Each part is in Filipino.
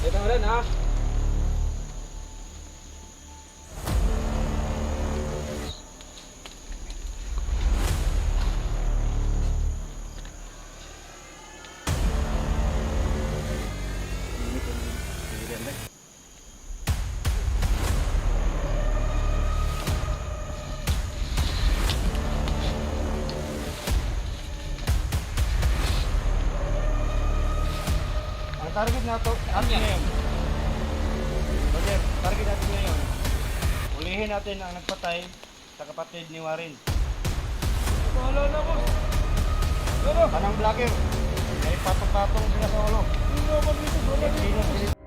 Ito ulit ha. Target nato Ano yan? ngayon. Roger, target natin ngayon. Ulihin natin ang nagpatay sa kapatid ni Warren. Wala na boss. Ano? Kanang vlogger. May patong-patong sila sa ulo. Sino ba dito? Wala Sino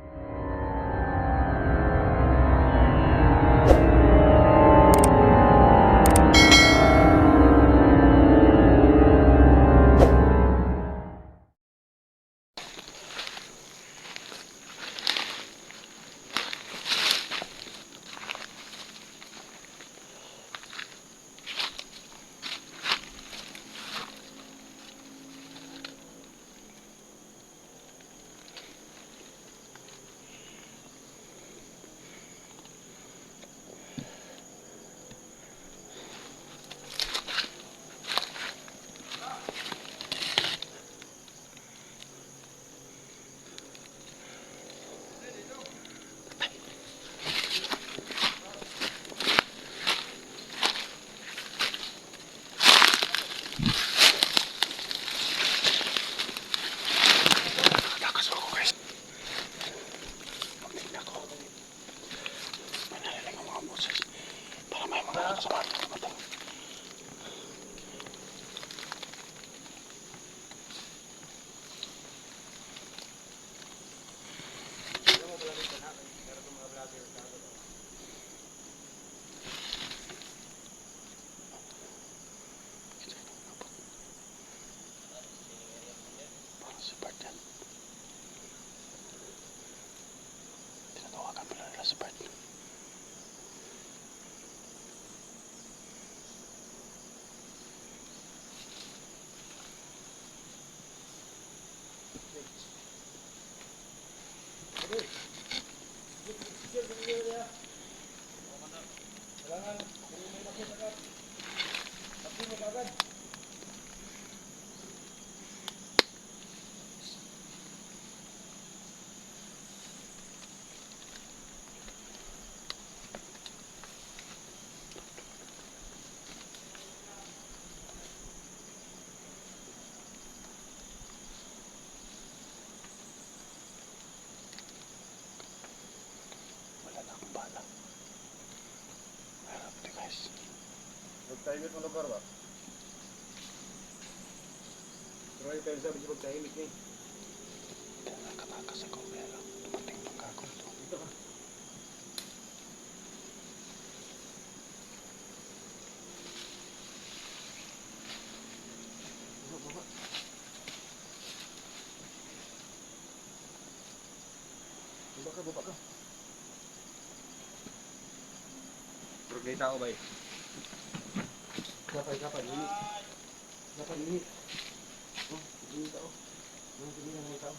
Private mo lugar ba? Pero pensa ba siya pagkahimik ni? Dito ka. Baba, baba. Baba ka, baba ka. Pero may tao ba eh? Kapay, kapay, init. Kapay, init. Oh, init tao. Ano, tingin may tao.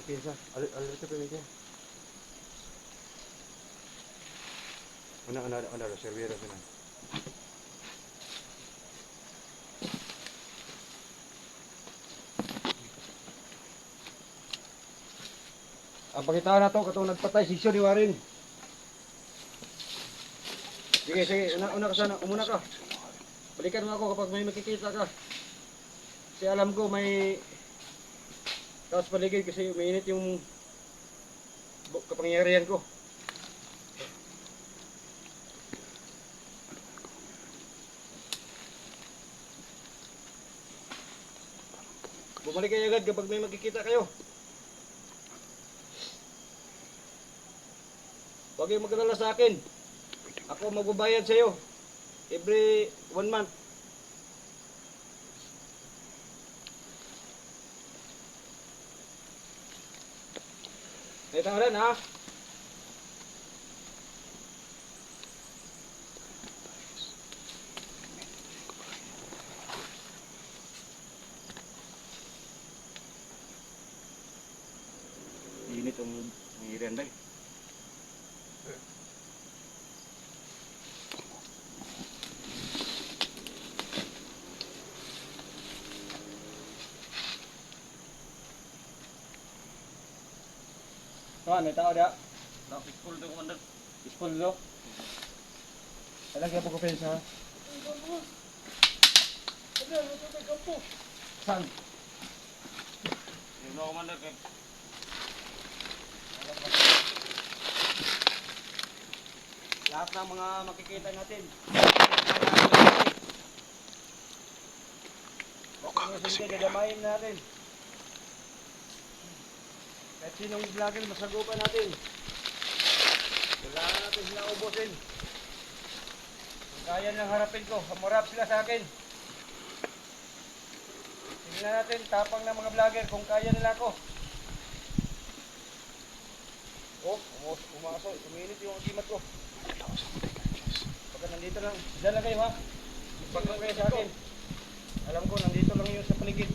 Empieza, al alerta permite. Una, una, una, los servidores na. Ang pakitaan na to, katong nagpatay si Sio ni Warin. Sige, sige, una, una ka sana, umuna ka. Balikan mo ako kapag may makikita ka. Kasi alam ko may tapos paligid kasi umiinit yung kapangyarihan ko. Bumalik kayo agad kapag may magkikita kayo. Huwag kayong magdala sa akin. Ako magbabayad sa iyo. Every one month. Ay Ito na rin ha. Init. May tao dia. Peaceful to commander. Peaceful lo. Talagyan po ko pensa. Saan? Yung no commander kay Lahat ng mga makikita natin. Mga sindi, dadamayin natin. Sinong vlogger, masagupan natin. Kailangan natin sila ubusin. Kaya nilang harapin ko, hamurap sila sa akin. Tingnan natin, tapang ng mga vlogger, kung kaya nila ako. Oh, umus umaso, uminit yung agimat ko. Pagka nandito lang, dyan lang kayo ha. Pagka kayo sa akin. Alam ko, nandito lang yun sa paligid.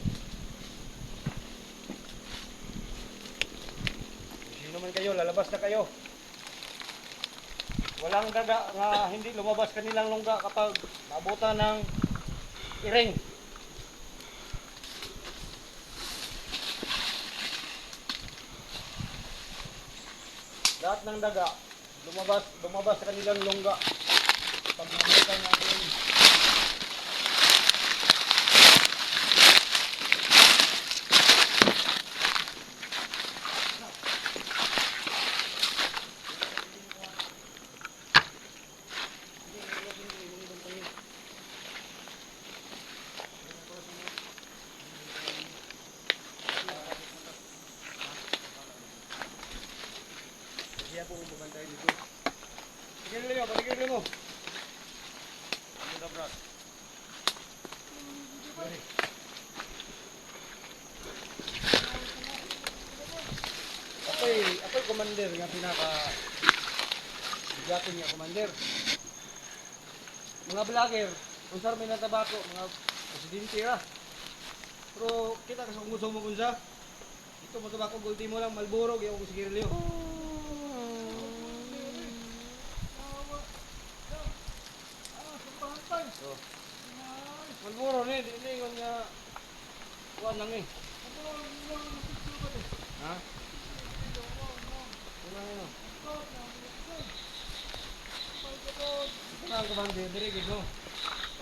Sino man kayo, lalabas na kayo. Walang daga nga hindi lumabas kanilang lungga kapag nabutan ng iring. Lahat ng daga, lumabas, lumabas kanilang lungga. Pag nabutan ng iring. Kaya po bumantay dito. Tigil mo, patigil mo. Ano daw brad? Ako'y, ako'y commander nga pinaka bigatin nga commander. Mga vlogger, kung saan may natabako, mga presidente ra. Pero kita kasi kung gusto mo kung sa, ito mo tabako, gulti mo lang, Malboro, kaya kung sige rin So, Malboro ni, di ni yung nga, kuhan lang eh. Ha? Kulang ano? Ito na ang kumandi, diri gito.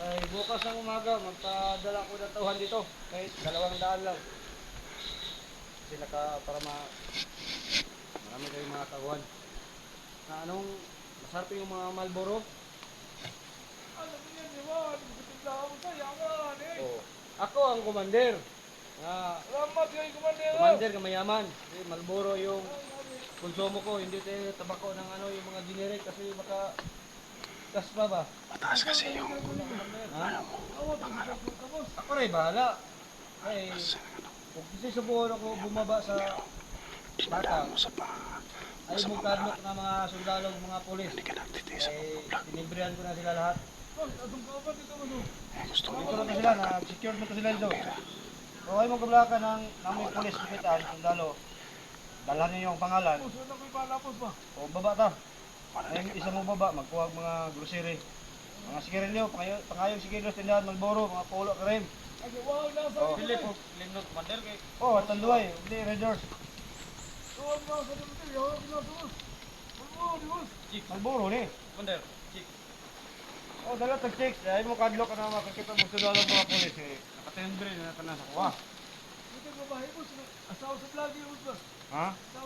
Ay, bukas ng umaga, magpadala ko ng tauhan dito. Kahit dalawang daan lang. Kasi naka, para ma... Marami kayong mga tauhan. Na anong, masarap yung mga Malboro? Oo. Ako ang commander. Nga, commander ka mayaman. Kasi Malboro yung konsumo ko, hindi tayo tabako ng ano yung mga generic kasi baka gas pa ba? Mataas kasi yung Ha? Ako rin, bahala. Ay, kung kasi subukan ako bumaba sa bata, dinala mo sa mga ay mukadlok na mga sundalo, mga polis. hindi ka nagtitiis sa Ay, tinibrihan ko na sila lahat. eh, gusto mo Dito na to sila, na-secure na to sila dito. So, ay mong kablaka ng namin polis kapitan, sundalo. Dalhan niyo yung pangalan. O, baba ta. Ay, isa mo baba, magkuha mga grocery. Mga sigarilyo, pangayo, pangayong sigarilyo, tindahan, magboro, mga polo, karim. Oh, Pili po lindot commander kay oh, tanduay, hindi, Raiders. Magboro ni. commander. Chick. Oh, dala tag chicks. Ay mo kadlo ka na makakita mo sa dalang mga pulis eh. Nakatembre na ka na sa kuha. Ha? Nga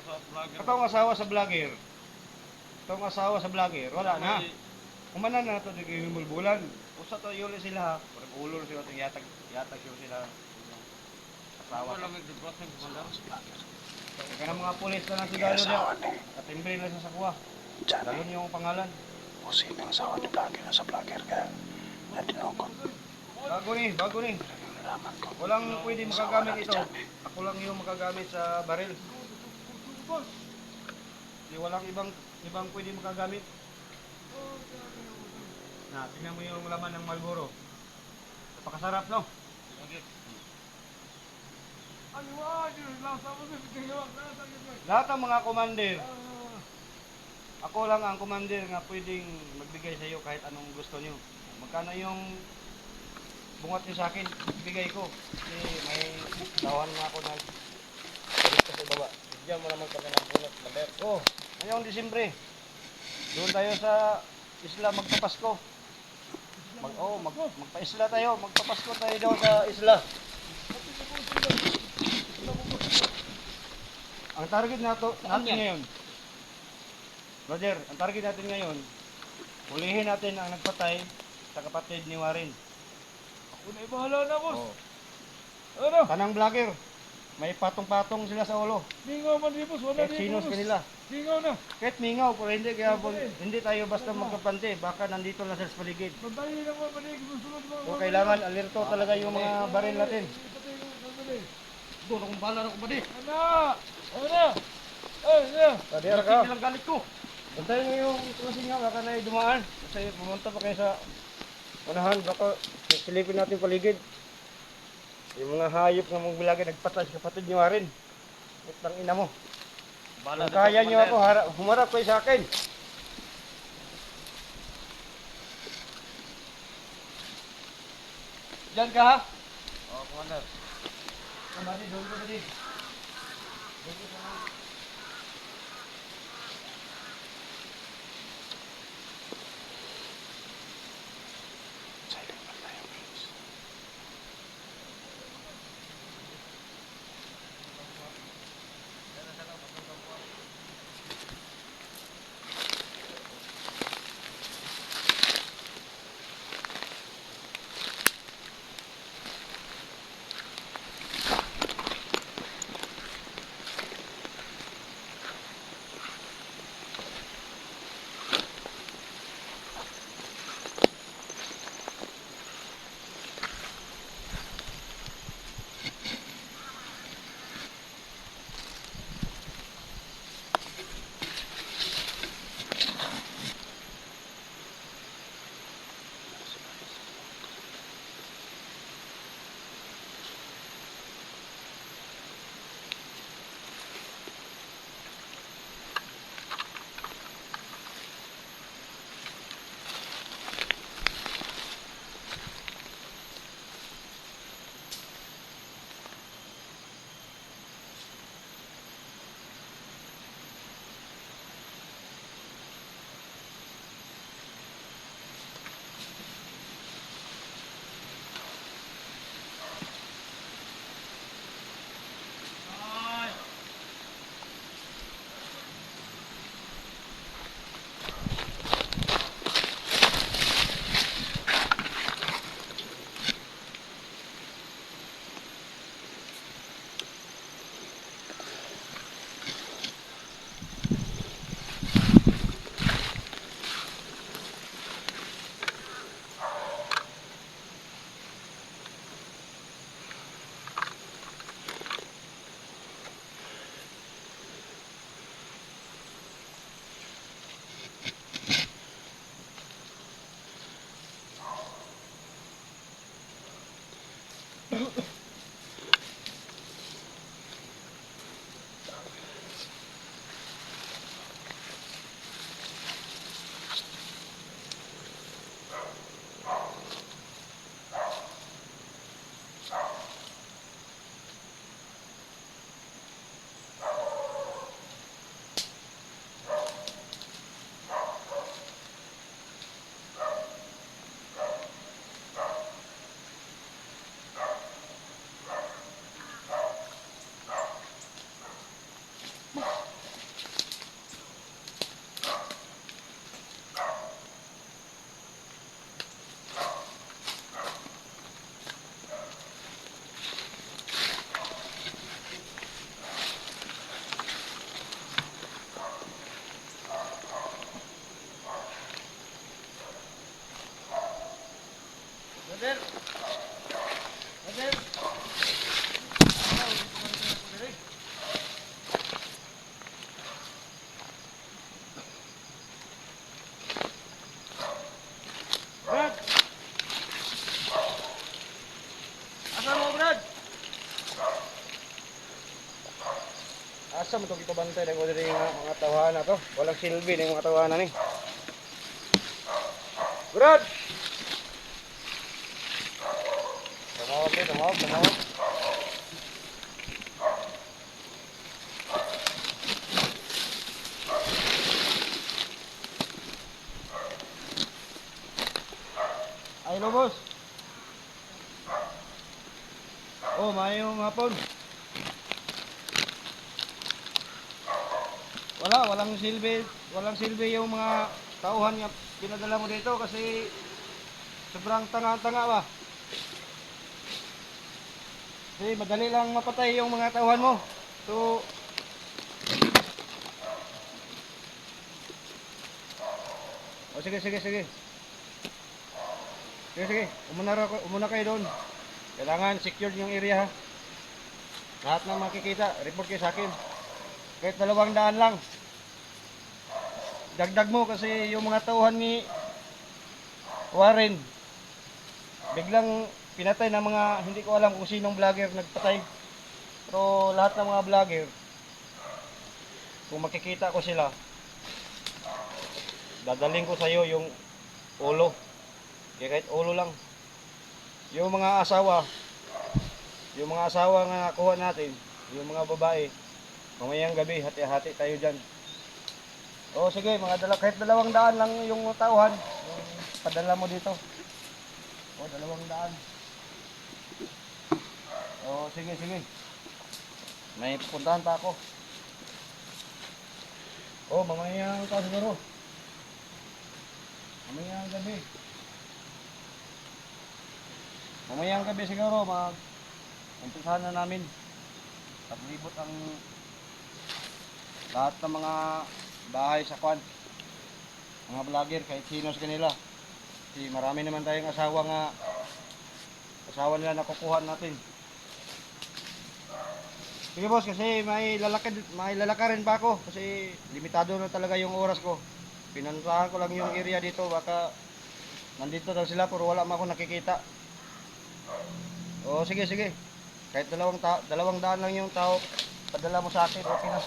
sa vlogger? Ito ang asawa sa vlogger. Ito ang asawa sa vlogger. Wala na. Umanan na ito di bulan. Usa to yuli sila ha. Parang ulol sila ito yatag yatag yun sila. Asawa. Wala may depression commander. Kaya ng mga pulis na Yung sigalo niya. ni Katimbre na sa kuha. Johnny Dalon yung pangalan. o sino ang asawa ni vlogger na sa vlogger ka na dinukot Bago ni, bago ni. Walang pwede makagamit ito. Ako lang yung makagamit sa baril. Di walang ibang ibang pwede makagamit. Na, tingnan mo yung laman ng Marlboro. Napakasarap, no? Okay. Lahat ng mga commander, ako lang ang commander nga pwedeng magbigay sa iyo kahit anong gusto niyo. Magkano yung bungat niyo sa akin, bigay ko. Kasi may tawahan nga ako na sa ibaba. Bigyan mo naman kami ng bunot, Bader. Oh, ngayong Disyembre, doon tayo sa isla magpapasko. Mag, oh, mag, magpa-isla tayo, magpapasko tayo daw sa isla. Ang target nato, natin ngayon, Roger, ang target natin ngayon, hulihin natin ang nagpatay sa kapatid ni Warren. Ako na bahala na, boss. Oh. Ano? Kanang vlogger, may patong-patong sila sa ulo. Mingaw man di, boss. Wala Kahit di, sino sa boss. kanila. Mingaw na. Kahit mingaw, pero hindi, kaya hindi tayo basta magkapante. Baka nandito lang sa paligid. Bantayin lang mga panig. Sunod mga So, kailangan alerto talaga yung mga baril natin. Ko. Doon akong bala na kumadi. Ano? Ano? Ay, ano? Bader ka. lang galit ko. Bantayan nyo yung tumasin nga, baka na dumaan. Kasi pumunta pa kayo sa... Unahan, baka silipin natin paligid. Yung mga hayop na mong bilagay, nagpatay kapatid niyo rin. Utang ina mo. Kung kaya niyo ako, hara- humarap kayo sa akin. Diyan ka ha? Oo, commander. Kumadi, doon ka dali. Silent asa mo to kita bantay ng order yung mga, mga tawanan to. Walang silbi ng mga tawanan ni. Brad! Tumawag eh, tumawag, tumawag. Ay, hello boss. Oh, mayong hapon. Wala, walang silbi, walang silbi yung mga tauhan nga pinadala mo dito kasi sobrang tanga-tanga ba. Kasi madali lang mapatay yung mga tauhan mo. So, O sige, sige, sige. Sige, sige. Umuna, umuna kayo doon. Kailangan secured yung area ha. Lahat ng makikita, report kayo sa akin. Kahit dalawang daan lang. Dagdag mo kasi yung mga tauhan ni Warren, biglang pinatay ng mga hindi ko alam kung sinong vlogger nagpatay. Pero lahat ng mga vlogger, kung makikita ko sila, dadaling ko sa'yo yung ulo. Kaya kahit ulo lang. Yung mga asawa, yung mga asawa nga nakuha natin, yung mga babae, mamayang gabi, hati-hati tayo dyan. O sige, mga dala, kahit dalawang daan lang yung tauhan, padala mo dito. O, dalawang daan. O, sige, sige. May pupuntahan pa ako. O, mamayang ka siguro. Mamayang gabi. Mamayang gabi siguro, mag umpisahan na namin. Taglibot ang lahat ng mga bahay sa kwan. Mga vlogger, kahit sino sa kanila. Kasi marami naman tayong asawa nga asawa nila nakukuha natin. Sige boss, kasi may lalakad, may lalakarin pa ako kasi limitado na talaga yung oras ko. Pinuntahan ko lang yung area dito, baka nandito daw sila pero wala man ako nakikita. O sige, sige. Kahit dalawang, ta- dalawang daan lang yung tao, padala mo sa akin, okay na.